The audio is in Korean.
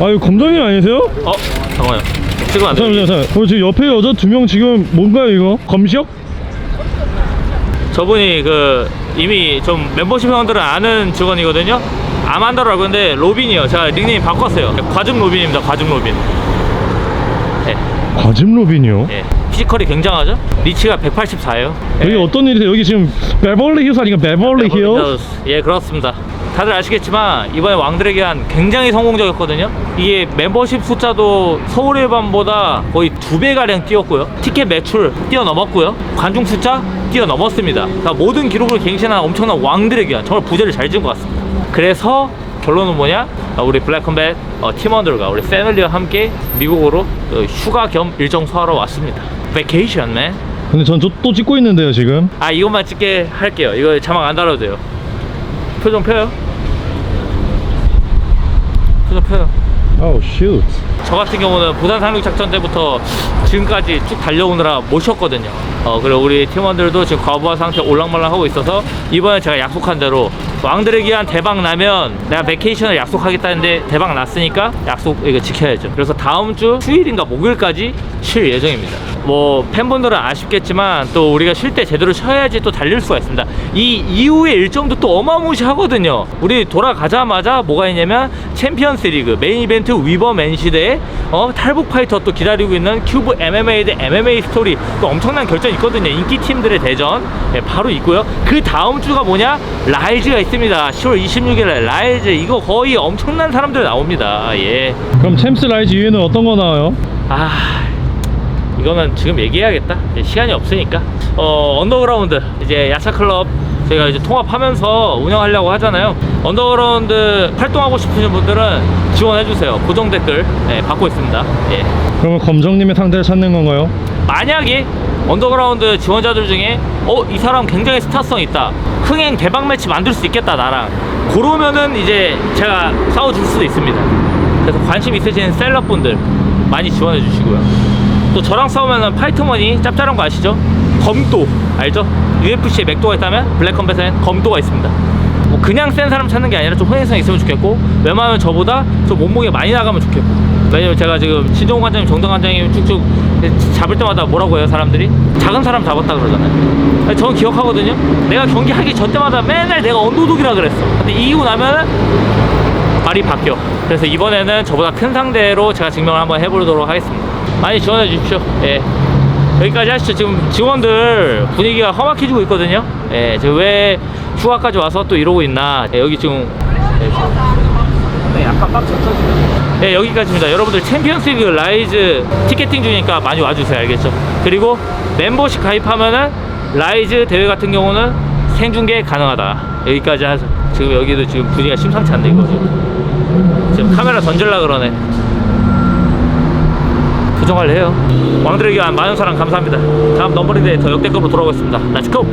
아 이거 검정이 아니세요? 어 잠깐만요 지금 안 잠깐만 돼. 잠깐만 어, 지금 옆에 여자 두 명 지금 뭔가요 이거? 검시역? 저분이 그 이미 좀 멤버십 회원들은 아는 직원이거든요 아만다라고 근데 로빈이요 제가 닉네임 바꿨어요 과즙 로빈입니다 과즙 로빈 네, 과즙 로빈이요? 네. 피지컬이 굉장하죠 리치가 184예요 여기 어떤 일이세요? 여기 지금 베벌리 힐스 아니까 베벌리 힐? 예 그렇습니다 다들 아시겠지만 이번에 왕들의 기한 굉장히 성공적이었거든요. 이게 멤버십 숫자도 서울의 밤보다 거의 두 배가량 뛰었고요. 티켓 매출 뛰어넘었고요. 관중 숫자 뛰어넘었습니다. 그러니까 모든 기록을 갱신한 엄청난 왕들의 기한. 정말 부제를 잘 지은 것 같습니다. 그래서 결론은 뭐냐? 어, 우리 블랙컴뱃 어, 팀원들과 우리 패밀리와 함께 미국으로 어, 휴가 겸 일정 소화하러 왔습니다. 베케이션 맨 근데 전 또 찍고 있는데요 지금? 아 이것만 찍게 할게요. 이거 자막 안 달아도 돼요. 표정 펴요 아우 슛저 같은 경우는 부산 상륙 작전 때부터 지금까지 쭉 달려오느라 모셨거든요 어 그리고 우리 팀원들도 지금 과부하 상태 올랑말랑 하고 있어서 이번에 제가 약속한 대로 왕들의 기한 대박 나면 내가 베케이션을 약속하겠다는데 대박 났으니까 약속 이거 지켜야죠. 그래서 다음 주 수요일인가 목요일까지 쉴 예정입니다. 뭐 팬분들은 아쉽겠지만 또 우리가 쉴 때 제대로 쉬어야지 또 달릴 수가 있습니다. 이 이후의 일정도 또 어마무시하거든요. 우리 돌아가자마자 뭐가 있냐면 챔피언스 리그 메인 이벤트 위버맨 시대에 어, 탈북 파이터 또 기다리고 있는 큐브 MMA 대 MMA 스토리 또 엄청난 결 전이 있거든요. 인기 팀들의 대전. 예, 바로 있고요. 그 다음 주가 뭐냐? 라이즈가 있습니다. 10월 26일에 라이즈. 이거 거의 엄청난 사람들 나옵니다. 예. 그럼 챔스 라이즈 이후에는 어떤 거 나와요? 아 이거는 지금 얘기해야겠다. 시간이 없으니까. 어 언더그라운드. 이제 야차클럽 저희가 이제 통합하면서 운영하려고 하잖아요. 언더그라운드 활동하고 싶으신 분들은 지원해주세요. 고정 댓글. 네, 받고 있습니다. 예. 그러면 검정님의 상대를 찾는 건가요? 만약에 언더그라운드 지원자들 중에 어 이 사람 굉장히 스타성 있다. 흥행 대박 매치 만들 수 있겠다 나랑. 그러면은 이제 제가 싸워줄 수도 있습니다. 그래서 관심 있으신 셀럽분들 많이 지원해 주시고요 또 저랑 싸우면은 파이터머니 짭짤한 거 아시죠? 검도. 알죠? UFC에 맥도가 있다면 블랙컴뱃에는 검도가 있습니다. 뭐 그냥 센 사람 찾는 게 아니라 좀 흥행성 있으면 좋겠고 웬만하면 저보다 좀 몸무게 많이 나가면 좋겠고. 왜냐면 제가 지금 신종훈 관장님 정당 관장님 쭉쭉 잡을 때마다 뭐라고 해요 사람들이? 작은 사람 잡았다 그러잖아요. 저는 기억하거든요. 내가 경기 하기 전 때마다 맨날 내가 언더독이라 그랬어. 근데 이기고 나면은 말이 바뀌어. 그래서 이번에는 저보다 큰 상대로 제가 증명을 한번 해보도록 하겠습니다 많이 지원해 주십시오. 예. 여기까지 하시죠. 지금 직원들 분위기가 험악해지고 있거든요. 예, 지금 왜 휴가까지 와서 또 이러고 있나. 예, 여기 지금. 네, 약간 빡쳤죠 지금 네 여기까지입니다. 여러분들 챔피언스 리그 라이즈 티켓팅 중이니까 많이 와주세요. 알겠죠? 그리고 멤버십 가입하면은 라이즈 대회 같은 경우는 생중계 가능하다. 여기까지 하죠 지금 여기도 지금 분위기가 심상치 않네 이거. 지금 지금 카메라 던질라 그러네 표정 관리해요? 왕들에게 한 많은 사랑 감사합니다. 다음 넘버링 대회 더 역대급으로 돌아오겠습니다. 렛츠고